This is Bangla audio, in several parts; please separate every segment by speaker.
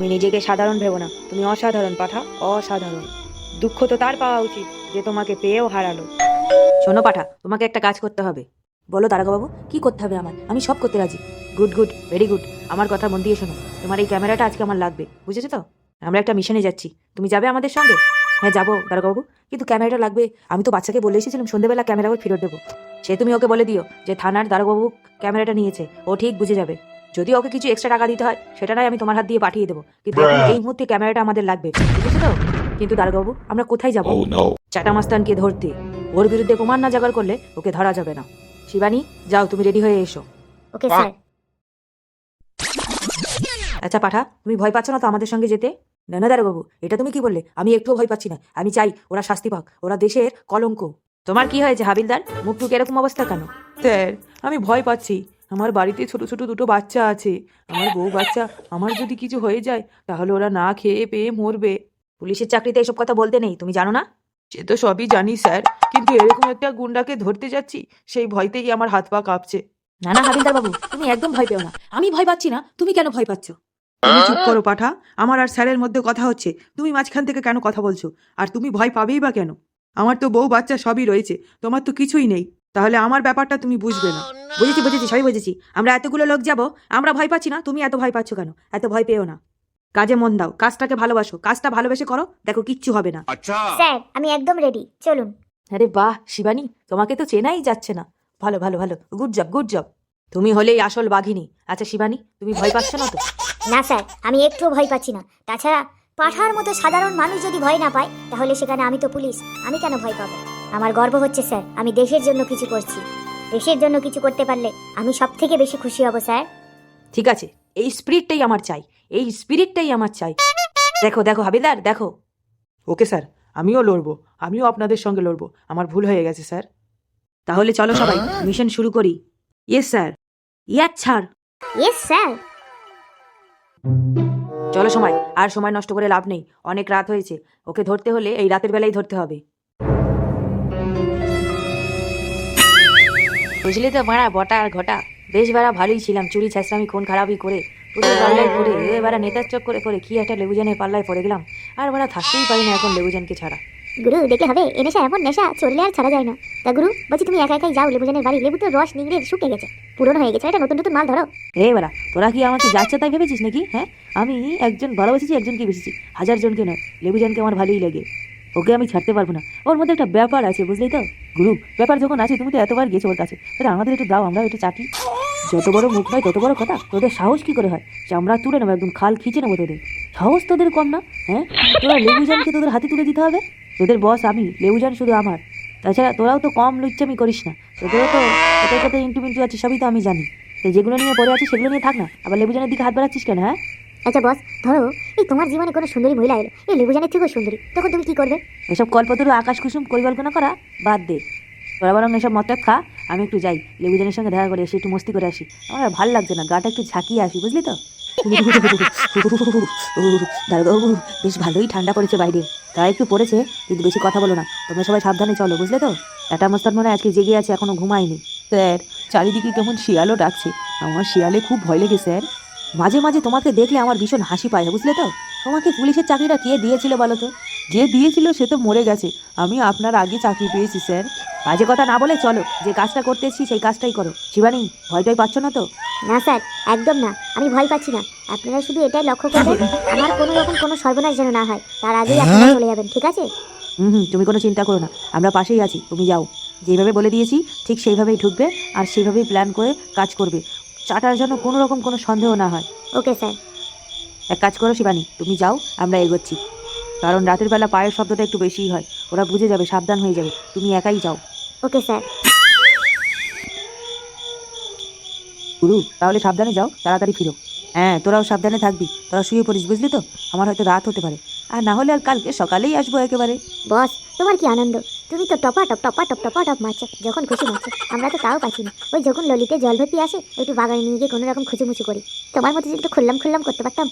Speaker 1: তুমি নিজেকে সাধারণ ভেবো না। তুমি অসাধারণ, পাঠা, অসাধারণ। দুঃখ তো তার পাওয়া উচিত যে তোমাকে পেয়েও হারালো। শোনো, পাঠা, তোমাকে একটা কাজ করতে হবে। বলো বাবু কি করতে হবে আমার আমি সব করতে রাজি। Good good, very good. আমার কথা মন দিয়ে শোনো। তোমার এই ক্যামেরাটা আজকে আমার লাগবে, বুঝেছ তো? আমরা একটা মিশনে যাচ্ছি। তুমি যাবে আমাদের সঙ্গে? হ্যাঁ যাব বাবু কিন্তু ক্যামেরাটা লাগবে। আমি তো বাচ্চাকে বলে এসেছিলাম সন্ধ্যেবেলা ক্যামেরা ফেরত দেবো। সে তুমি ওকে বলে দিও যে থানার দারোগাবু ক্যামেরাটা নিয়েছে। ও ঠিক বুঝে যাবে। যদি ওকে কিছু এক্সট্রা টাকা দিতে হয় সেটা নয় আমি তোমার হাত দিয়ে পাঠিয়ে দেবো। কিন্তু এখন এই মুহূর্তে ক্যামেরাটা আমাদের লাগবে। বুঝেছ তো? কিন্তু দারোগাবু আমরা কোথায় যাব?
Speaker 2: Oh
Speaker 1: চাটা মাস্তানকে ধরতে। ওর বিরুদ্ধে প্রমাণ না জাগার করলে ওকে ধরা যাবে না। শিবানী যাও তুমি রেডি হয়ে এসো।
Speaker 3: ওকে স্যার
Speaker 1: আচ্ছা পাঠা তুমি ভয় পাচ্ছ না তো আমাদের সঙ্গে যেতে? না না বাবু এটা তুমি কি বললে? আমি একটুও ভয় পাচ্ছি না। আমি চাই ওরা শাস্তি পাক ওরা দেশের কলঙ্ক। তোমার কি হয়েছে হাবিলদার? মুখ টুক এরকম অবস্থা কেন? স্যার আমি ভয় পাচ্ছি। আমার বাড়িতে ছোট ছোট দুটো বাচ্চা আছে। আমার বউ বাচ্চা আমার যদি কিছু হয়ে যায় তাহলে ওরা না খেয়ে পেয়ে মরবে। পুলিশের চাকরিতে এসব কথা বলতে নেই তুমি জানো না? সে তো সবই জানি স্যার। কিন্তু এরকম একটা গুন্ডাকে ধরতে যাচ্ছি সেই ভয়তেই আমার হাত পা কাঁপছে। না না হাবিলদার বাবু তুমি একদম ভয় পেও না। আমি ভয় পাচ্ছি না তুমি কেন ভয় পাচ্ছ? তুমি চুপ করো পাঠা। আমার আর স্যারের মধ্যে কথা হচ্ছে। তুমি মাঝখান থেকে কেন কথা বলছো? আর তুমি ভয় পাবেই বা কেন? আমার তো বউ বাচ্চা সবই রয়েছে তোমার তো কিছুই নেই। তাহলে আমার ব্যাপারটা তুমি বুঝবে না। বুঝেছি বুঝেছি সবই বুঝেছি। আমরা এতগুলো লোক যাব আমরা ভয় পাচ্ছি না তুমি এত ভয় পাচ্ছ কেন? এত ভয় পেও না। কাজে মন দাও কাজটাকে ভালোবাসো কাজটা ভালোবেসে করো দেখো কিচ্ছু হবে না।
Speaker 3: স্যার আমি একদম রেডি চলুন।
Speaker 1: আরে বাহ শিবানী তোমাকে তো চেনাই যাচ্ছে না। ভালো ভালো ভালো গুড জব গুড জব তুমি হলেই আসল বাঘিনী। আচ্ছা শিবানী তুমি ভয় পাচ্ছ না তো?
Speaker 3: না স্যার আমি একটু ভয় পাচ্ছি না। তাছাড়া পাঠার মতো সাধারণ মানুষ যদি ভয় না পায় তাহলে সেখানে আমি তো পুলিশ আমি কেন ভয় পাবো? আমার গর্ব হচ্ছে স্যার। আমি দেশের জন্য কিছু করছি। দেশের জন্য কিছু করতে পারলে আমি সব থেকে বেশি খুশি হব স্যার।
Speaker 1: ঠিক আছে। এই স্পিরিটটাই আমার চাই। এই স্পিরিটটাই আমার চাই। দেখো দেখো হাবিদার দেখো। Okay sir. আমিও লড়বো। আমিও আপনাদের সঙ্গে লড়বো। আমার ভুল হয়ে গেছে স্যার। তাহলে চলো সবাই মিশন শুরু করি। ইয়েস স্যার ইয়ার ছাড়
Speaker 3: ইয়েস স্যার।
Speaker 1: চলো সময় আর সময় নষ্ট করে লাভ নেই। অনেক রাত হয়েছে। ওকে ধরতে হলে এই রাতের বেলায় ধরতে হবে। বুঝলি তো মারা বটা আর ঘটা। বেশ বেড়া ভালোই ছিলাম চুরি ছেঁচড়ামি খুন খারাপই করে। পুরো পাল্লায় পড়ে এবারে নেতার চক করে করে কি একটা লেবুজানের পাল্লায় পড়ে গেলাম। আর বেড়া থাকতেই পারি না এখন লেবুজানকে ছাড়া।
Speaker 3: গুরু দেখে হবে এ নেশা এমন নেশা চললে আর ছাড়া যায় না। তা গুরু বলছি তুমি একা একাই যাও লেবুজানের বাড়ি। লেবু তো রস নিংড়ে শুকে গেছে। পুরনো হয়ে গেছে এটা নতুন নতুন মাল ধরো।
Speaker 1: এ বেড়া তোরা কি আমাকে যাচ্ছে তাই ভেবেছিস নাকি হ্যাঁ? আমি একজন ভালোবেসেছি একজনকে বেসেছি হাজার জনকে নয় লেবুজানকে আমার ভালোই লাগে। ওকে আমি ছাড়তে পারব না। ওর মধ্যে একটা ব্যাপার আছে, বুঝলি তো? গুরু ব্যাপার যখন আছে, তুমি তো এতবার গেছো ওর কাছে। তাহলে আমাদের একটু দাও আমরা একটু চাটি। যত বড় মুখ নয় তত বড় কথা। তোদের সাহস কি করে হয়? চামড়া তুলে নেব, একদম খাল খিচে নেব তোদের। সাহস তোদের কম না হ্যাঁ? তোরা লেবুজানকে তোদের হাতে তুলে দিতে হবে? তোদের বস আমি, লেবুজান শুধু আমার। তাছাড়া তোরাও তো কম লুচ্চামি করিস না। তোদেরও তো তোদের সাথে ইন্টু মিন্টু আছে, সবই তো আমি জানি। তো যেগুলো নিয়ে পড়ে আছে সেগুলো নিয়ে থাক না। আবার লেবুজানের দিকে হাত বাড়াচ্ছিস কেন হ্যাঁ?
Speaker 3: আচ্ছা বস ধরো, এই তোমার জীবনে কোনো সুন্দরী মহিলা এলো। এই লেবুজানের থেকেও সুন্দরী। তখন তুমি কি করবে?
Speaker 1: এসব কল্পতরু আকাশ কুসুম পরিকল্পনা করা বাদ দে। তোরা বরং এসব মতটা খা, আমি একটু যাই। লেবুজানের সঙ্গে দেখা করে এসে একটু মস্তি করে আসি। আমার ভালো লাগছে না, গাটা একটু ঝাঁকিয়ে আসি, বুঝলি তো? বেশ ভালোই ঠান্ডা পড়েছে বাইরে। তা একটু পড়েছে, কিন্তু বেশি কথা বলো না। তোমরা সবাই সাবধানে চলো, বুঝলে তো? টাটা মস্তান মনে আজকে জেগে আছে, এখনও ঘুমায়নি। স্যার, চারিদিকে কেমন শিয়ালও ডাকছে। আমার শিয়ালে খুব ভয় লেগে স্যার। মাঝে মাঝে তোমাকে দেখলে আমার ভীষণ হাসি পায় বুঝলে তো? তোমাকে পুলিশের চাকরিটা কে দিয়েছিল বলো তো? যে দিয়েছিল সে তো মরে গেছে। আমি আপনার আগে চাকরি পেয়েছি স্যার। বাজে কথা না বলে চলো যে কাজটা করতে এসেছি সেই কাজটাই করো। শিবানী ভয়টাই পাচ্ছ না তো?
Speaker 3: না স্যার একদম না। আমি ভয় পাচ্ছি না। আপনারা শুধু এটাই লক্ষ্য করবেন আমার কোনো রকম কোনো সর্বনাশ যেন না হয়। তার আগেই আপনারা চলে যাবেন ঠিক আছে?
Speaker 1: হুম হুম তুমি কোনো চিন্তা করো না। আমরা পাশেই আছি তুমি যাও। যেভাবে বলে দিয়েছি ঠিক সেইভাবেই ঢুকবে আর সেইভাবেই প্ল্যান করে কাজ করবে। চাটার যেন কোনো রকম কোনো সন্দেহ না হয়।
Speaker 3: Okay sir.
Speaker 1: এক কাজ করো শিবানী তুমি যাও আমরা এগোচ্ছি। কারণ রাতের বেলা পায়ের শব্দটা একটু বেশিই হয়। ওরা বুঝে যাবে সাবধান হয়ে যাবে। তুমি একাই যাও।
Speaker 3: Okay sir.
Speaker 1: গুরু তাহলে সাবধানে যাও তাড়াতাড়ি ফিরো। হ্যাঁ তোরাও সাবধানে থাকবি। তোরা শুয়ে পড়িস বুঝলি তো? আমার হয়তো রাত হতে পারে। আর না হলে আর কালকে সকালেই আসব একেবারে।
Speaker 3: বস তোমার কি আনন্দ? তুমি তো টপা টপ টপা টপ টপা টপ মারছো, যখন খুশি মারছো। আমরা তো তাও পাচ্ছি না। ওই যখন ললিতে জল ভর্তি আসে, একটু বাগানে নিয়ে গিয়ে কোনো রকম করি। তোমার মতো যদি খুললাম খুললাম করতে পারতাম।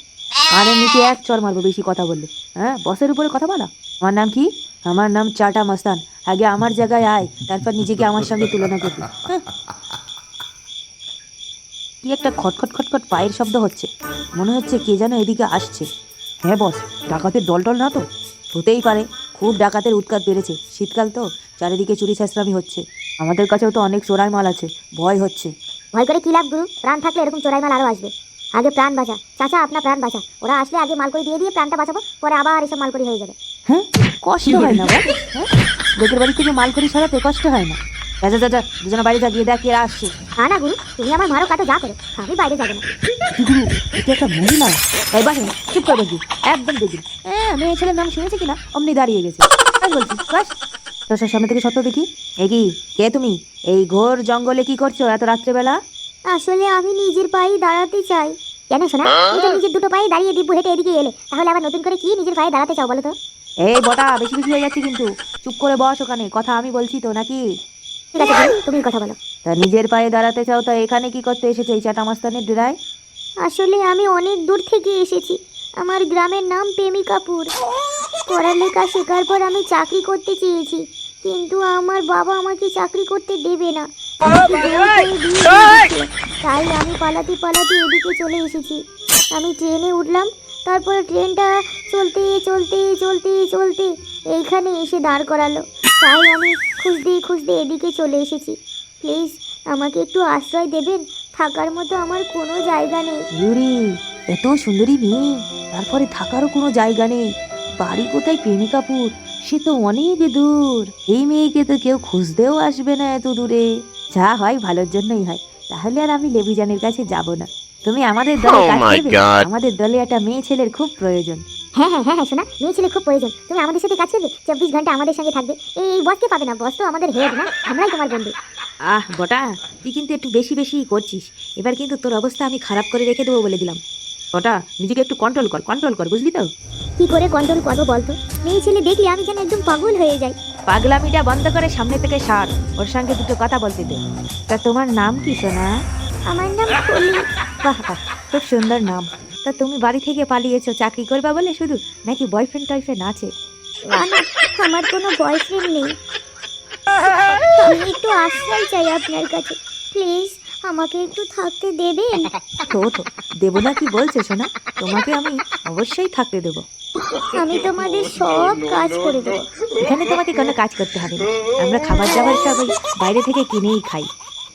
Speaker 1: কানের নিচে এক চর মারবো, বেশি কথা বললে। হ্যাঁ বসের উপরে কথা বলা। আমার নাম কি? আমার নাম চাটা মাস্তান। আগে আমার জায়গায় আয়, তারপর নিজেকে আমার সঙ্গে তুলনা করবি। হ্যাঁ। কি একটা খটখট খটখট পায়ের শব্দ হচ্ছে। মনে হচ্ছে কে যেন এদিকে আসছে। হ্যাঁ বস, ডাকাতের দল টল না তো? হতেই পারে। খুব ডাকাতের উৎকাত বেড়েছে। শীতকাল তো চারিদিকে চুরি ছেঁচড়ামি হচ্ছে। আমাদের কাছেও তো অনেক চোরাই মাল আছে ভয় হচ্ছে।
Speaker 3: ভয় করে কি লাভ গুরু? প্রাণ থাকলে এরকম চোরাই মাল আরও আসবে। আগে প্রাণ বাঁচা। চাচা আপনার প্রাণ বাঁচা। ওরা আসলে আগে মাল করে দিয়ে দিয়ে প্রাণটা বাঁচাবো পরে আবার এসব মাল করে হয়ে যাবে।
Speaker 1: হ্যাঁ? কষ্ট হয় না বল হ্যাঁ? লোকের বাড়ি থেকে মাল করি তো কষ্ট হয় না। যা যা, যা যা দুজনে বাড়ি যা গিয়ে দেখ এরা আসছে।
Speaker 3: না না গুরু তুমি আমার মারো কাটো যা করো আমি বাইরে যাব না।
Speaker 1: গুরু এটা একটা মহিলা? তাই বাস চুপ করে দেখি একদম দেখি হ্যাঁ মেয়ে ছেলের নাম শুনেছে কিনা? অমনি দাঁড়িয়ে গেছে। তাই বলছি বাস। তোর সামনে থেকে সত্য দেখি? এ কি কে তুমি? এই ঘোর জঙ্গলে কি করছ এত রাত্রেবেলা?
Speaker 3: আসলে আমি নিজের পায়ে দাঁড়াতে চাই। কেন শোনা তুমি তো নিজের দুটো পায়ে দাঁড়িয়ে দিব্য হেঁটে এদিকে এলে। তাহলে আবার নতুন করে কি নিজের পায়ে দাঁড়াতে চাও বলো তো?
Speaker 1: এই বটা বেশি বেশি হয়ে যাচ্ছে কিন্তু। চুপ করে বস ওখানে কথা আমি বলছি তো নাকি?
Speaker 3: ঠিক আছে তুমি কথা বলো।
Speaker 1: তা নিজের পায়ে দাঁড়াতে চাও তা এখানে কি করতে এসেছে এই চাটা মাস্তানের ডেরায়
Speaker 3: আসলে আমি অনেক দূর থেকে এসেছি। আমার গ্রামের নাম প্রেমিকাপুর পড়ালেখা শেখার পর আমি চাকরি করতে চেয়েছি কিন্তু আমার বাবা আমাকে চাকরি করতে দেবে না। তাই আমি পালাতে পালাতে এদিকে চলে এসেছি। আমি ট্রেনে উঠলাম তারপরে ট্রেনটা চলতে চলতে চলতে চলতে এইখানে এসে দাঁড় করালো। তাই আমি খুঁজতে খুঁজতে এদিকে চলে এসেছি। প্লিজ আমাকে একটু আশ্রয় দেবেন। থাকার মতো আমার কোনো জায়গা নেই।
Speaker 1: ইউরি এত সুন্দরী মেয়ে। তারপরে থাকারও কোনো জায়গা নেই। বাড়ি কোথায় প্রেমিকাপুর? সে তো অনেক দূর। এই মেয়েকে তো কেউ খুঁজতেও আসবে না এত দূরে। যা হয় ভালোর জন্যই হয়। তাহলে আর আমি লেবিজানের কাছে যাব না। তুমি আমাদের দলে
Speaker 2: Oh
Speaker 1: কাজ করবে। আমাদের দলে একটা মেয়ে ছেলের খুব প্রয়োজন।
Speaker 3: হ্যাঁ হ্যাঁ হ্যাঁ হ্যাঁ শোনা মেয়ে ছেলে খুব প্রয়োজন। তুমি আমাদের সাথে কাজ করবে চব্বিশ ঘণ্টা আমাদের সঙ্গে থাকবে। এই বসকে পাবে না বস তো আমাদের হেড না আমরাই তোমার বন্ধু।
Speaker 1: আহ বটা তুই কিন্তু একটু বেশি বেশি করছিস। এবার কিন্তু তোর অবস্থা আমি খারাপ করে রেখে দেবো বলে দিলাম। বটা নিজেকে একটু কন্ট্রোল কর কন্ট্রোল কর বুঝলি তো?
Speaker 3: কি করে কন্ট্রোল করব বলতো? মেয়ে ছেলে দেখলে আমি যেন একদম পাগল হয়ে যাই।
Speaker 1: পাগলামিটা বন্ধ করে সামনে থেকে সার ওর সঙ্গে দুটো কথা বলতে দে। তা তোমার নাম কি সোনা?
Speaker 3: আমার নাম
Speaker 1: বাহ বাহ খুব সুন্দর নাম। তা তুমি বাড়ি থেকে পালিয়েছো চাকরি করবা বলে শুধু নাকি বয়ফ্রেন্ড টয়ফ্রেন্ড আছে?
Speaker 3: না না আমার কোনো বয়ফ্রেন্ড নেই। আমি একটু আশ্রয় চাই আপনার কাছে। প্লিজ আমাকে একটু থাকতে দেবেন।
Speaker 1: তো তো দেবো না কি বলছো সোনা? তোমাকে আমি অবশ্যই থাকতে দেবো।
Speaker 3: আমি তোমাদের সব কাজ করে দেবো।
Speaker 1: এখানে তোমাকে কোনো কাজ করতে হবে না। আমরা খাবার দাবার সব ওই বাইরে থেকে কিনেই খাই।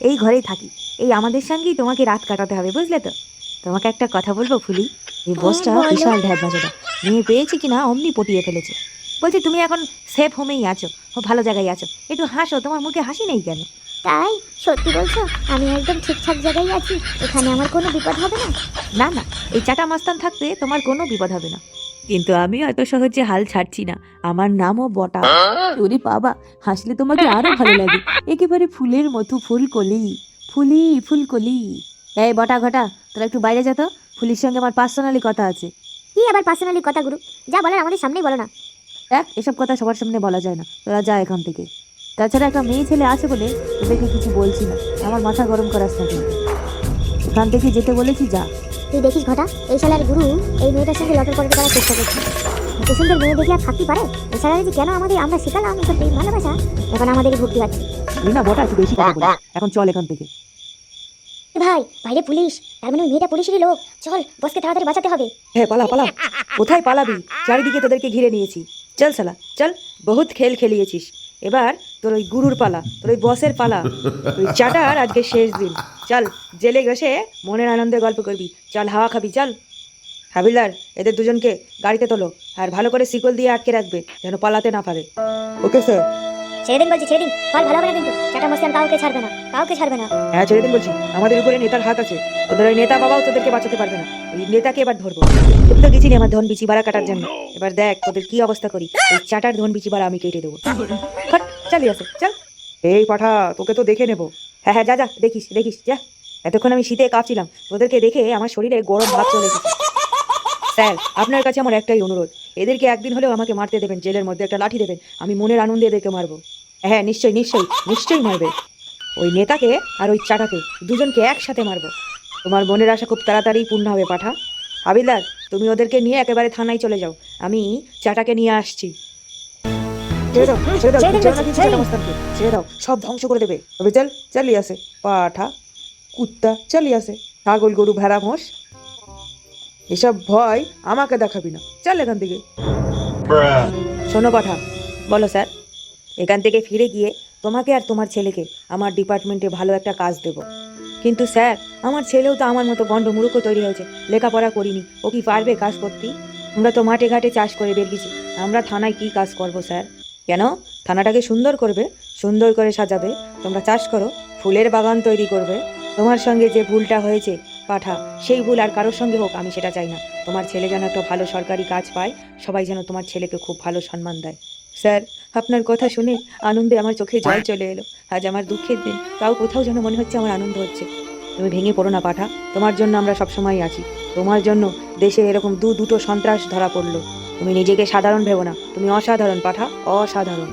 Speaker 1: এই ঘরেই থাকি। এই আমাদের সঙ্গেই তোমাকে রাত কাটাতে হবে বুঝলে তো? তোমাকে একটা কথা বলব ফুলি? এই বসটা বিশাল ঢ্যাব বাজাটা মেয়ে পেয়েছে কিনা অমনি পটিয়ে ফেলেছে। বলছে তুমি এখন সেফ হোমেই আছো ও ভালো জায়গায় আছো। একটু হাসো তোমার মুখে হাসি নেই কেন?
Speaker 3: তাই? সত্যি বলছো আমি একদম ঠিকঠাক জায়গায় আছি। এখানে আমার কোনো বিপদ হবে না?
Speaker 1: না না এই চাটা মাস্তান থাকতে তোমার কোনো বিপদ হবে না। কিন্তু আমি এত সহজে হাল ছাড়ছি না। আমার নামও বটা। ওরে বাবা হাসলে তোমাকে আরও ভালো লাগে। একেবারে ফুলের মতো ফুলকলি। ফুলি ফুলকলি। এই বটা ঘটা তোরা একটু বাইরে যা তো। ফুলির সঙ্গে আমার পার্সোনালি কথা আছে।
Speaker 3: কি আবার পার্সোনালি কথা গুরু? যা বলার আমাদের সামনেই বলো না।
Speaker 1: দেখ এসব কথা সবার সামনে বলা যায় না। তোরা যা এখান থেকে। তাছাড়া একটা মেয়ে ছেলে আছে বলে তোদেরকে কিছু বলছি না। আমার মাথা গরম করাস না কিন্তু এখান থেকে যেতে বলেছি যা।
Speaker 3: তুই দেখিস ঘটা এই শালার গুরু এই মেয়েটার সঙ্গে লটর পটর করার চেষ্টা করছে। এত সুন্দর মেয়ে দেখে আর থাকতে পারে? এই শালারে যে কেন আমাদের আমরা শেখালাম এসব ভালোবাসা? এখন আমাদেরই ভর্তি আছে
Speaker 1: না বটা একটু বেশি এখন চল এখান থেকে।
Speaker 3: ভাই বাইরে পুলিশ। তার মানে ওই মেয়েটা পুলিশেরই লোক। চল বসকে তাড়াতাড়ি বাঁচাতে হবে।
Speaker 1: হ্যাঁ পালা পালা কোথায় পালাবি? চারিদিকে তোদেরকে ঘিরে নিয়েছি। চল সালা চল। বহুত খেল খেলিয়েছিস। এবার তোর ওই গুরুর পালা তোর ওই বসের পালা ওই চাটার আজকে শেষ দিন। চল জেলে বসে মনের আনন্দে গল্প করবি। চল হাওয়া খাবি চল। হাবিলদার এদের দুজনকে গাড়িতে তোলো। আর ভালো করে শিকল দিয়ে আটকে রাখবে যেন পালাতে না পারে। Okay sir.
Speaker 3: ছেড়ে দিন বলছি ছেড়ে দিন ফল ভালো হবে কিন্তু? চাটা কাউকে ছাড়বে না। কাউকে ছাড়বে না।
Speaker 1: হ্যাঁ ছেড়ে দিন বলছি, আমাদের উপরে নেতার হাত আছে। ওই নেতা বাবাও তোদেরকে বাঁচাতে পারবে না। ওই নেতাকে এবার ধরবো। তো গেছিলি আমার ধন বিচি বাড়া কাটার জন্য। এবার দেখ তোদের কি অবস্থা করি। চাটার ধন বিচি বাড়া আমি কেটে দেবো। ফট চল এই পাঠা, তোকে তো দেখে নেব। হ্যাঁ হ্যাঁ যা যা, দেখিস দেখিস, যা। এতক্ষণ আমি শীতে কাঁপছিলাম। তোদেরকে দেখে আমার শরীরে গরম ভাব চলে স্যার আপনার কাছে আমার একটাই অনুরোধ। এদেরকে একদিন হলেও আমাকে মারতে দেবেন জেলের মধ্যে একটা লাঠি দেবেন। আমি মনের আনন্দে এদেরকে মারবো। হ্যাঁ নিশ্চয়ই নিশ্চয়ই নিশ্চয়ই মারবে। ওই নেতাকে আর ওই চাটাকে দুজনকে একসাথে মারবো। তোমার মনের আশা খুব তাড়াতাড়ি পূর্ণ হবে পাঠা। হাবিলদার তুমি ওদেরকে নিয়ে একেবারে থানায় চলে যাও। আমি চাটাকে নিয়ে আসছি। ছেড়ে দাও ছেড়ে দাও
Speaker 3: ছেড়ে
Speaker 1: ছেড়ে
Speaker 3: দাও,
Speaker 1: দাও,
Speaker 3: ছেড়ে
Speaker 1: চাটা মাস্তানকে, ছেড়ে দাও। সব ধ্বংস করে দেবে। তবে চল চালিয়ে আসে। পাঠা কুত্তা চালিয়ে আসে। ছাগল গরু ভেড়া মোষ। এসব ভয় আমাকে দেখাবি না। চল এখান থেকে। শোনো কথা, বলো স্যার, এখান থেকে ফিরে গিয়ে তোমাকে আর তোমার ছেলেকে আমার ডিপার্টমেন্টে ভালো একটা কাজ দেব। কিন্তু স্যার, আমার ছেলেও তো আমার মতো গন্ড মুরুক্ষ তৈরি হয়েছে, লেখাপড়া করিনি, ও কি পারবে কাজ করতে? আমরা তো মাঠে ঘাটে চাষ করে বেরিয়েছি আমরা থানায় কি কাজ করব স্যার? কেন? থানাটাকে সুন্দর করবে, সুন্দর করে সাজাবে, তোমরা চাষ করো, ফুলের বাগান তৈরি করবে। তোমার সঙ্গে যে ভুলটা হয়েছে পাঠা সেই ভুল আর কারোর সঙ্গে হোক আমি সেটা চাই না। তোমার ছেলে যেন একটা ভালো সরকারি কাজ পায় সবাই যেন তোমার ছেলেকে খুব ভালো সম্মান দেয়। স্যার আপনার কথা শুনে আনন্দে আমার চোখে জল চলে এলো। আজ আমার দুঃখের দিন তাও কোথাও যেন মনে হচ্ছে আমার আনন্দ হচ্ছে। তুমি ভেঙে পড়ো না পাঠা। তোমার জন্য আমরা সবসময় আছি। তোমার জন্য দেশে এরকম দু দুটো সন্ত্রাস ধরা পড়ল। তুমি নিজেকে সাধারণ ভেবো না। তুমি অসাধারণ পাঠা অসাধারণ।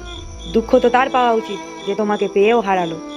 Speaker 1: দুঃখ তো তার পাওয়া উচিত যে তোমাকে পেয়েও হারালো।